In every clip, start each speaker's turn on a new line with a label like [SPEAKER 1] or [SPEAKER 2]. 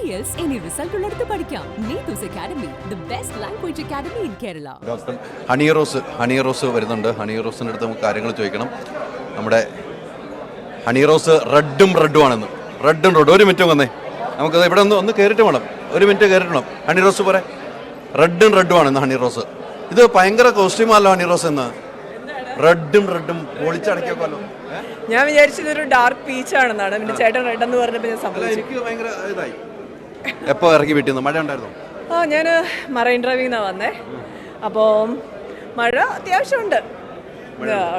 [SPEAKER 1] ഐഎൽസ് ഇനി റിസൾട്ട് ഉള്ളിടത്ത് പഠിക്കാം. Neethu's academy the best language academy in Kerala
[SPEAKER 2] doctor Honey Rose Honey Rose വരുന്നുണ്ട്. ഹണി റോസിന്റെ അടുത്ത് നമുക്ക് കാര്യങ്ങൾ ചോദിക്കണം. നമ്മുടെ ഹണി റോസ് റെഡും റെഡും ആണെന്ന്. റെഡും റെഡും ഒരു മിനിറ്റ് വന്നേ. നമുക്ക് ഇവിടെ ഒന്ന് ഒന്ന് കയറിയിട്ട് വേണം. ഒരു മിനിറ്റ് കയറിയിട്ട് വേണം ഹണി റോസ് പോരെ റെഡും റെഡും ആണെന്ന് ഹണി റോസ് ഇത് ഭയങ്കര കോസ്റ്റ്യൂമല്ലോ ഹണി റോസ് എന്ന്. റെഡും റെഡും പൊളിച്ചടക്കിയൊക്കെയല്ലോ
[SPEAKER 3] ഞാൻ വിചാരിച്ചത് ഒരു ഡാർക്ക് പീച്ച് ആണെന്നാണ്. പിന്നെ ചേട്ടൻ റെഡ് എന്ന് പറഞ്ഞപ്പോൾ ഞാൻ സംഭവിച്ചു.
[SPEAKER 2] എനിക്ക് ഭയങ്കര ഇതായി. എപ്പോൾ ഇറങ്ങി വീട്ടിൽ നിന്ന് മഴ ഉണ്ടായിരുന്നു?
[SPEAKER 3] ആ ഞാൻ മറൈൻ ഡ്രൈവിൽ നിന്നാണ് വന്നേ. അപ്പോൾ മഴ അത്യാവശ്യമുണ്ട്.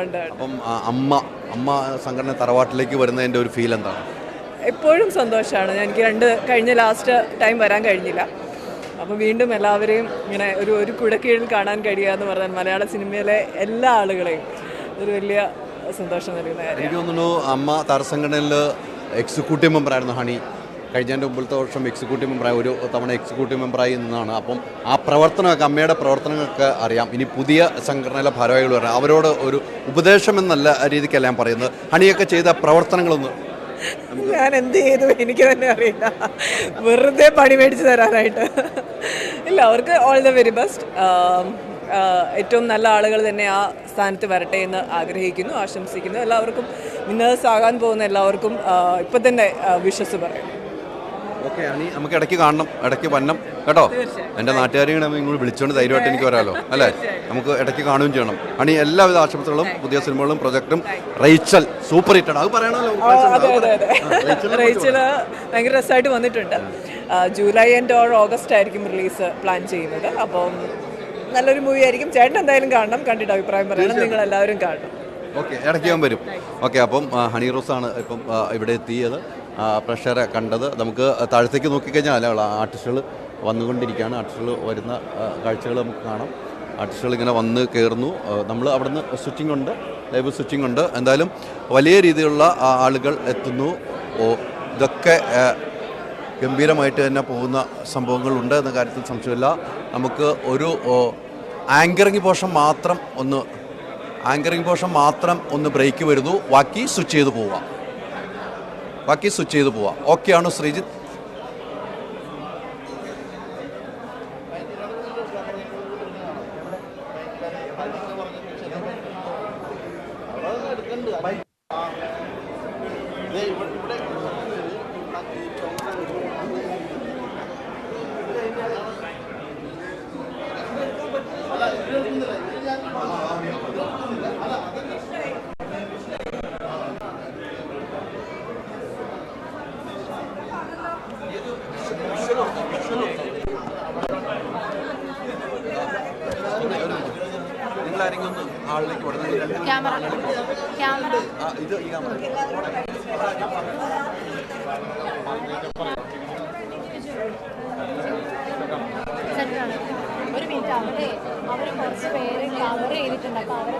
[SPEAKER 3] ഉണ്ട്.
[SPEAKER 2] അപ്പം ആ, അമ്മ അമ്മ സംഘടന തറവാട്ടിലേക്ക് വരുന്നതിന്റെ ഒരു ഫീൽ എന്താണ്?
[SPEAKER 3] എപ്പോഴും സന്തോഷമാണ് ഞാൻ എനിക്ക് രണ്ട് കഴിഞ്ഞ ലാസ്റ്റ് ടൈം വരാൻ കഴിഞ്ഞില്ല. അപ്പോൾ വീണ്ടും എല്ലാവരെയും ഇങ്ങനെ ഒരു ഒരു കുടക്കീഴിൽ കാണാൻ കഴിയുക എന്ന് പറഞ്ഞാൽ മലയാള സിനിമയിലെ എല്ലാ ആളുകളെയും ഒരു വലിയ സന്തോഷം നൽകുന്ന കാര്യമാണ്.
[SPEAKER 2] എനിക്ക് തോന്നുന്നു അമ്മ താരസംഘടനയിൽ എക്സിക്യൂട്ടീവ് മെമ്പറായിരുന്നു ഹണി. കഴിഞ്ഞതിന്റെ മുമ്പത്തെ വർഷം എക്സിക്യൂട്ടീവ് മെമ്പറായി ഒരു തവണ എക്സിക്യൂട്ടീവ് മെമ്പറായി നിന്നാണ്. അപ്പം ആ പ്രവർത്തനമൊക്കെ അമ്മയുടെ പ്രവർത്തനങ്ങൾക്ക് അറിയാം. ഇനി പുതിയ സംഘടനയിലെ ഭാരവാഹികൾ പറയാം അവരോട് ഒരു ഉപദേശം എന്നല്ല രീതിക്കല്ല ഞാൻ പറയുന്നത്. ഹണിയൊക്കെ ചെയ്ത പ്രവർത്തനങ്ങളൊന്ന്
[SPEAKER 3] ഞാൻ എന്ത് ചെയ്തു എനിക്ക് തന്നെ അറിയില്ല. വെറുതെ പണി മേടിച്ച് തരാനായിട്ട്. ഇല്ല അവർക്ക് ഓൾ ദ വെരി ബെസ്റ്റ് ഏറ്റവും നല്ല ആളുകൾ തന്നെ ആ സ്ഥാനത്ത് വരട്ടെ എന്ന് ആഗ്രഹിക്കുന്നു ആശംസിക്കുന്നു. എല്ലാവർക്കും വിന്നേഴ്സ് ആകാൻ പോകുന്ന എല്ലാവർക്കും ഇപ്പം തന്നെ വിശ്വസ് പറയും
[SPEAKER 2] ഓക്കെ നമുക്ക് ഇടയ്ക്ക് കാണണം ഇടയ്ക്ക് വന്നം കേട്ടോ? എന്റെ നാട്ടുകാരെയും ഇങ്ങോട്ട് വിളിച്ചുകൊണ്ട് ധൈര്യമായിട്ട് എനിക്ക് വരാമല്ലോ അല്ലേ? നമുക്ക് ഇടയ്ക്ക് കാണുകയും ചെയ്യണം. അണി എല്ലാവിധ ആശംസകളും പുതിയ സിനിമകളും പ്രൊജക്റ്റും റൈച്ചൽ സൂപ്പർ ഹിറ്റാണ്. അത്
[SPEAKER 3] റേച്ചൽ ഭയങ്കര രസമായിട്ട് വന്നിട്ടുണ്ട്. ജൂലൈ ആൻഡ് ഓർ ഓഗസ്റ്റ് ആയിരിക്കും റിലീസ് പ്ലാൻ ചെയ്യുന്നത്. അപ്പം നല്ലൊരു മൂവി ആയിരിക്കും. ചേട്ടൻ എന്തായാലും കാണണം കണ്ടിട്ട് അഭിപ്രായം പറയണം. നിങ്ങൾ എല്ലാവരും കാണണം.
[SPEAKER 2] ഓക്കെ ഇടയ്ക്ക് ഞാൻ വരും. ഓക്കെ അപ്പം ഹണി റോസ് ആണ് ഇപ്പം ഇവിടെ എത്തിയത്. പ്രേക്ഷകരെ കണ്ടത്. നമുക്ക് താഴത്തേക്ക് നോക്കിക്കഴിഞ്ഞാൽ ആർട്ടിസ്റ്റുകൾ വന്നുകൊണ്ടിരിക്കുകയാണ്. ആർട്ടിസ്റ്റുകൾ വരുന്ന കാഴ്ചകൾ നമുക്ക് കാണാം. ആർട്ടിസ്റ്റുകൾ ഇങ്ങനെ വന്ന് കയറുന്നു. നമ്മൾ അവിടുന്ന് സ്വിച്ചിങ് ഉണ്ട് ലൈവ് സ്വിച്ചിങ് ഉണ്ട്. എന്തായാലും വലിയ രീതിയിലുള്ള ആളുകൾ എത്തുന്നു. ഇതൊക്കെ ഗംഭീരമായിട്ട് തന്നെ പോകുന്ന സംഭവങ്ങളുണ്ട് എന്ന കാര്യത്തിൽ സംശയമില്ല. നമുക്ക് ഒരു ആങ്കറിങ് പോർഷൻ മാത്രം ഒന്ന് ആങ്കറിങ് പോർഷൻ മാത്രം ഒന്ന് ബ്രേക്ക് വരുന്നു. ബാക്കി സ്വിച്ച് ചെയ്ത് പോവുക ബാക്കി സ്വിച്ച് ചെയ്ത് പോവാം. ഓക്കെ ആണോ ശ്രീജിത്ത്? ആളിലേക്ക് വിടുന്നത്
[SPEAKER 4] ക്യാമറ. ക്യാമറ.
[SPEAKER 2] ഇത് ഈ ക്യാമറ.
[SPEAKER 4] ഒരു മിനിറ്റ് അവരെ അവർ കുറച്ച് പേര് കവർ ചെയ്തിട്ടുണ്ട്. അപ്പോൾ അവരെ